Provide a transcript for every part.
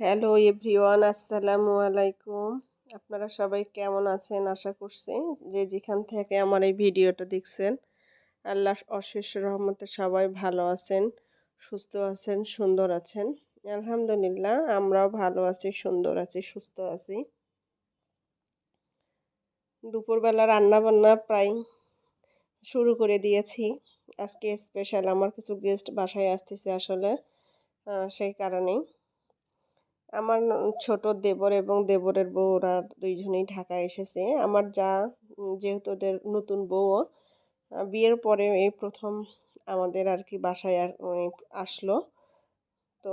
Hello everyone, আসসালামু আলাইকুম। আপনারা সবাই কেমন আছেন? আশা করছি যে যেখান থেকে আমার এই ভিডিওটা দেখছেন, আল্লাহ অশেষ রহমতে সবাই ভালো আছেন, সুস্থ আছেন, সুন্দর আছেন। আলহামদুলিল্লাহ, আমরাও ভালো আছি, সুন্দর আছি, সুস্থ আছি। দুপুরবেলা রান্না বান্না প্রায় শুরু করে দিয়েছি। আজকে স্পেশাল আমার কিছু গেস্ট বাসায় আসতেছে আসলে সেই কারণেই। আমার ছোট দেবর এবং দেবরের বউ, ওরা দুইজনেই ঢাকায় এসেছে। আমার যা যেহেতু ওদের নতুন বউ বিয়ের পরে এই প্রথম আমাদের আর কি বাসায় আর আসলো। তো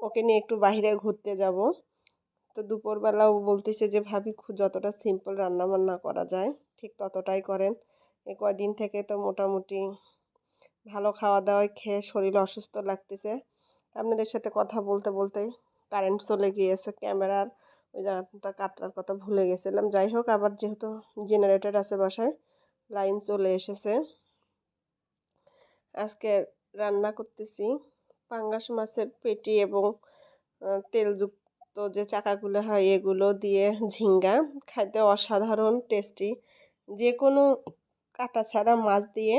ওকে নিয়ে একটু বাহিরে ঘুরতে যাব। তো দুপুরবেলাও বলতেছে যে, ভাবি যতটা সিম্পল রান্না বান্না করা যায়, ঠিক ততটাই করেন। এ কয়দিন থেকে তো মোটামুটি ভালো খাওয়া দাওয়ায় খেয়ে শরীর অসুস্থ লাগতেছে। আপনাদের সাথে কথা বলতে বলতেই কারেন্ট চলে গিয়েছে, ক্যামেরার ওই জায়গাটা কাটার কথা ভুলে গেছিলাম। যাই হোক, আবার যেহেতু জেনারেটর আছে বাসায় লাইন চলে এসেছে। আজকে রান্না করতেছি পাঙ্গাস মাছের পেটি এবং তেলযুক্ত যে চাকাগুলো হয় এগুলো দিয়ে ঝিঙ্গা। খাইতে অসাধারণ টেস্টি যে কোনো কাটা ছাড়া মাছ দিয়ে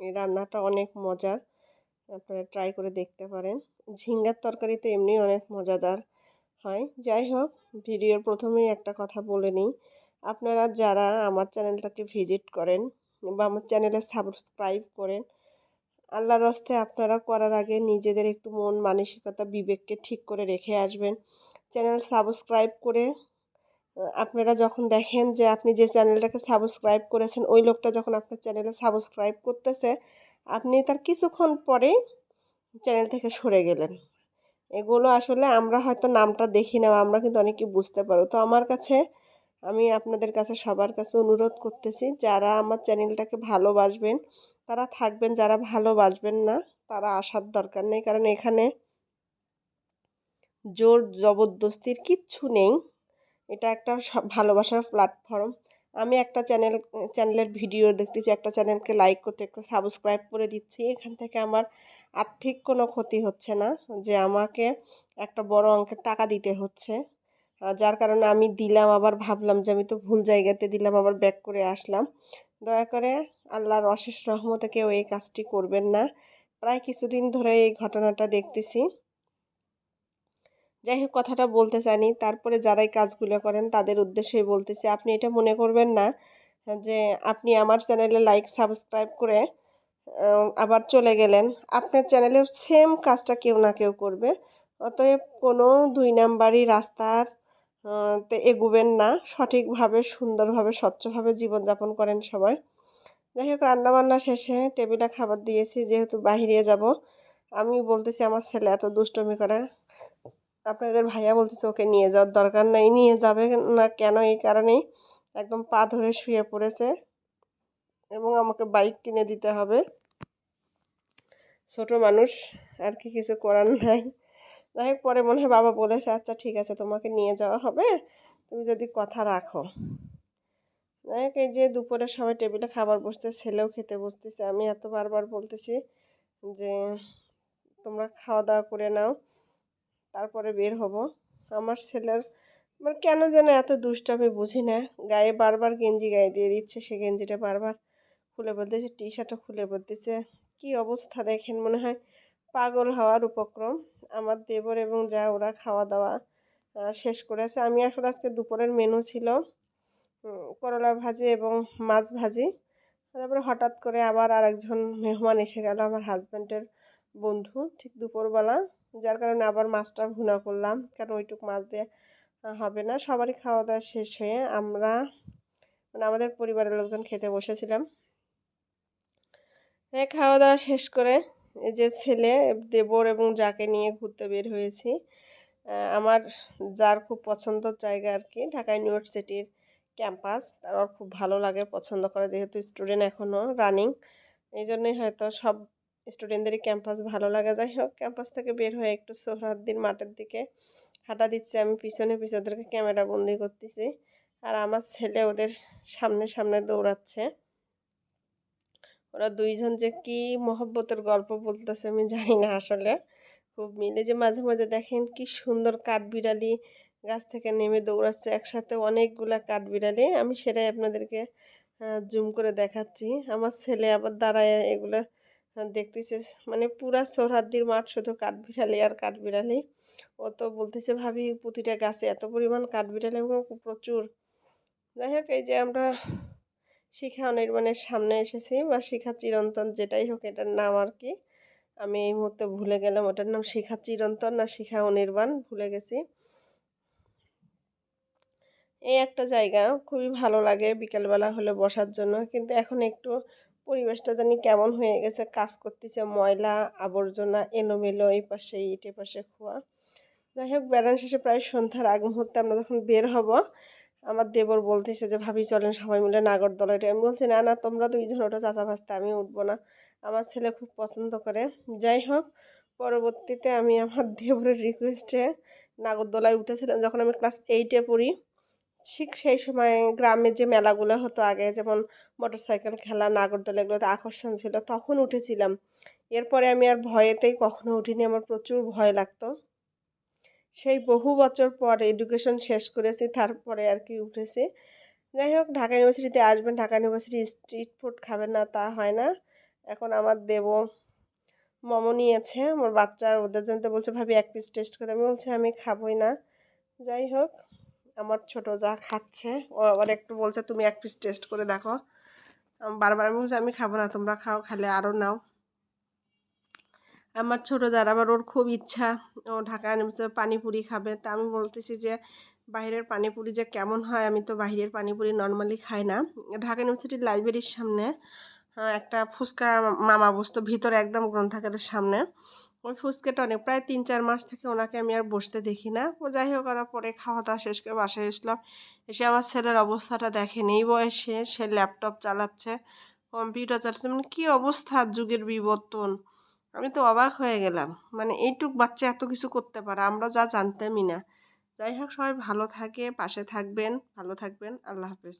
এই রান্নাটা অনেক মজার। আপনারা ট্রাই করে দেখতে পারেন। ঝিঙ্গার তরকারি তো এমনি অনেক মজাদার হয়। যাই হোক, ভিডিওর প্রথমেই একটা কথা বলে নিই। আপনারা যারা আমার চ্যানেলটাকে ভিজিট করেন বা আমার চ্যানেলে সাবস্ক্রাইব করেন, আল্লাহর রস্তে আপনারা করার আগে নিজেদের একটু মন মানসিকতা বিবেককে ঠিক করে রেখে আসবেন। চ্যানেল সাবস্ক্রাইব করে আপনারা যখন দেখেন যে আপনি যে চ্যানেলটাকে সাবস্ক্রাইব করেছেন, ওই লোকটা যখন আপনার চ্যানেলে সাবস্ক্রাইব করতেছে, আপনি তার কিছুক্ষণ পরেই চ্যানেল থেকে সরে গেলেন। এগুলো আসলে আমরা হয়তো নামটা দেখি না আমরা কিন্তু অনেকে বুঝতে পারো। তো আমার কাছে, আমি আপনাদের কাছে, সবার কাছে অনুরোধ করতেছি, যারা আমার চ্যানেলটাকে ভালোবাসবেন, তারা থাকবেন, যারা ভালোবাসবেন না, তারা আসার দরকার নেই। কারণ এখানে জোর, জবরদস্তির কিচ্ছু নেই। এটা একটা ভালোবাসার প্ল্যাটফর্ম আমি একটা চ্যানেল চ্যানেলের ভিডিও দেখতেছি, একটা চ্যানেলকে লাইক করতে, একটু সাবস্ক্রাইব করে দিচ্ছি। এখান থেকে আমার আর্থিক কোনো ক্ষতি হচ্ছে না, যে আমাকে একটা বড় অঙ্কের টাকা দিতে হচ্ছে। যার কারণে আমি দিলাম, আবার ভাবলাম যে আমি তো ভুল জায়গাতে দিলাম, আবার ব্যাক করে আসলাম। দয়া করে আল্লাহর অশেষ রহমতে কেউ এই কাজটি করবেন না। প্রায় কিছুদিন ধরে এই ঘটনাটা দেখতেছি। যাই হোক, কথাটা বলতে চাইনি। তারপরে যারাই কাজগুলো করেন, তাদের উদ্দেশ্যেই বলতেছি, আপনি এটা মনে করবেন না যে আপনি আমার চ্যানেলে লাইক সাবস্ক্রাইব করে আবার চলে গেলেন। আপনার চ্যানেলেও সেম কাজটা কেউ না কেউ করবে। অতএব কোনো দুই নাম্বারই রাস্তার তে এগুবেন না। সঠিকভাবে, সুন্দরভাবে, স্বচ্ছভাবে জীবনযাপন করেন সবাই। যাই হোক, রান্নাবান্না শেষে টেবিলে খাবার দিয়েছি, যেহেতু বাহিরে যাব আমি বলতেছি আমার ছেলে এত দুষ্টমি করে। আপনাদের ভাইয়া বলতেছে, ওকে নিয়ে যাওয়ার দরকার নেই। নিয়ে যাবে না কেন এই কারণেই? একদম পা ধরে শুয়ে পড়েছে এবং আমাকে বাইক কিনে দিতে হবে। ছোট মানুষ, আর কি কিছু করার নাই। যাই হোক, পরে মনে হয় বাবা বলেছে আচ্ছা ঠিক আছে, তোমাকে নিয়ে যাওয়া হবে। তুমি যদি কথা রাখো। যাই হোক, এই যে দুপুরের সবাই টেবিলে খাবার বসতে ছেলেও খেতে বসতেছে। আমি এত বারবার বলতেছি যে, তোমরা খাওয়া দাওয়া করে নাও। তারপরে বের হব। আমার ছেলের মানে কেন যেন এত দুষ্ট আমি বুঝি না। গায়ে বারবার গেঞ্জি গায়ে দিয়ে দিচ্ছে, সে গেঞ্জিটা বারবার খুলে বলতেছে টি শার্টও খুলে বলতেছে। কি অবস্থা দেখেন মনে হয়? পাগল হওয়ার উপক্রম। আমার দেবর এবং যা ওরা খাওয়া দাওয়া শেষ করেছে। আমি আসলে আজকে দুপুরের মেনু ছিল করলা ভাজি এবং মাছ ভাজি। তারপরে হঠাৎ করে আবার আরেকজন মেহমান এসে গেল, আমার হাজব্যান্ডের বন্ধু। ঠিক দুপুরবেলা যার কারণে আবার মাছটা ভুনা করলাম, কারণ ওইটুক মাছ দিয়ে হবে না। সবারই খাওয়া দাওয়া শেষ হয়ে আমরা মানে আমাদের পরিবারের লোকজন খেতে বসেছিলাম। হ্যাঁ খাওয়া দাওয়া শেষ করে যে ছেলে, দেবর এবং যাকে নিয়ে ঘুরতে বের হয়েছি আমার যার খুব পছন্দের জায়গা আর কি, ঢাকা ইউনিভার্সিটির ক্যাম্পাস। তার খুব ভালো লাগে, পছন্দ করে, যেহেতু স্টুডেন্ট এখনও রানিং। এই জন্যই হয়তো সব স্টুডেন্টদেরই ক্যাম্পাস ভালো লাগা, যাই হোক, ক্যাম্পাস থেকে বের হয়ে একটু সোহরাদ্দিন মাঠের দিকে হাঁটা দিচ্ছে। আমি পিছনে পিছনে ক্যামেরা বন্দি করতেছি আর আমার ছেলে ওদের সামনে সামনে দৌড়াচ্ছে। ওরা দুইজন যে কি মহব্বতের গল্প বলতেছে আমি জানি না আসলে। খুব মিলে যে মাঝে মাঝে দেখেন কি সুন্দর কাঠবিড়ালি গাছ থেকে নেমে দৌড়াচ্ছে, একসাথে অনেকগুলা কাঠবিড়ালি। আমি সেটাই আপনাদেরকে জুম করে দেখাচ্ছি। আমার ছেলে আবার দাঁড়ায় এগুলো দেখতেছে মানে পুরা সোহরাদ্দির মাঠ শুধু কাঠবিড়ালি আর কাঠবিড়ালি। ও তো বলতেছে, ভাবি, প্রতিটা গাছে এত পরিমাণ কাঠবিড়ালি এবং প্রচুর। যাই হোক, এই যে আমরা শিখা অনির্বাণের সামনে এসেছি বা শিখা চিরন্তন যেটাই হোক এটার নাম আর কি। আমি এই মুহূর্তে ভুলে গেলাম ওটার নাম শিখা চিরন্তন না শিখা অনির্বাণ, ভুলে গেছি। এই একটা জায়গা খুবই ভালো লাগে বিকেলবেলা হলে বসার জন্য। কিন্তু এখন একটু পরিবেশটা জানি কেমন হয়ে গেছে, কাজ করতেছে ময়লা, আবর্জনা, এলোমেলো, এই পাশে ইটে পাশে খোয়া। যাই হোক, বেড়ান শেষে প্রায় সন্ধ্যার আগ মুহূর্তে আমরা যখন বের হব, আমার দেবর বলতেছে যে, ভাবি, চলেন সবাই মিলে নাগরদোলাটা আমি বলছি, না না, তোমরা দুইজন, ওটা চাচা ভাসতে আমি উঠবো না। আমার ছেলে খুব পছন্দ করে। যাই হোক, পরবর্তীতে আমি আমার দেবরের রিকোয়েস্টে নাগরদোলায় উঠেছিলাম। যখন আমি ক্লাস এইটে পড়ি ঠিক সেই সময় গ্রামে যে মেলাগুলো হতো আগে, যেমন মোটর সাইকেল খেলা, নাগরদোলা এগুলোতে আকর্ষণ ছিল, তখন উঠেছিলাম। এরপরে আমি আর ভয়েতেই কখনো উঠিনি, আমার প্রচুর ভয় লাগতো। সেই বহু বছর পর এডুকেশন শেষ করেছি, তারপরে আর কি উঠেছি। যাই হোক, ঢাকা ইউনিভার্সিটিতে আসবেন, ঢাকা ইউনিভার্সিটি স্ট্রিট ফুড খাবেন না তা হয় না। এখন আমার দেব মোমো নিয়েছে, আমার বাচ্চার ওদের জন্য বলছে, ভাবি, এক পিস টেস্ট করতে আমি বলছি, আমি খাবোই না। যাই হোক আমার ছোট যা খাচ্ছে, ও আবার একটু বলছে, তুমি এক পিস টেস্ট করে দেখো। বারবার আমি বলছি, আমি খাব না, তোমরা খাও খালে আরও নাও। আমার ছোট যার আবার ওর খুব ইচ্ছা, ও ঢাকা নেমেছে পানিপুরি খাবে। তা আমি বলতেছি যে, বাইরের পানিপুরি যে কেমন হয়, আমি তো বাইরের পানিপুরি নর্মালি খাই না। ঢাকা ইউনিভার্সিটির লাইব্রেরির সামনে একটা ফুচকা মামা বসতো, ভিতরে একদম গ্রন্থাগারের সামনে। ওই ফুচকাটা অনেক, প্রায় তিন চার মাস থেকে ওনাকে আমি আর বসতে দেখি না। ও যাই হোক, ওরা পরে খাওয়া দাওয়া শেষ করে বাসায় এসলাম। এসে আমার ছেলের অবস্থাটা দেখেন। এই বয়সে সে ল্যাপটপ চালাচ্ছে, কম্পিউটার চালাচ্ছে মানে কী অবস্থা যুগের বিবর্তন। আমি তো অবাক হয়ে গেলাম। মানে এইটুক বাচ্চা এত কিছু করতে পারে, আমরা যা জানতামই না। যাই হোক, সবাই ভালো থাকে, পাশে থাকবেন, ভালো থাকবেন, আল্লাহ হাফেজ।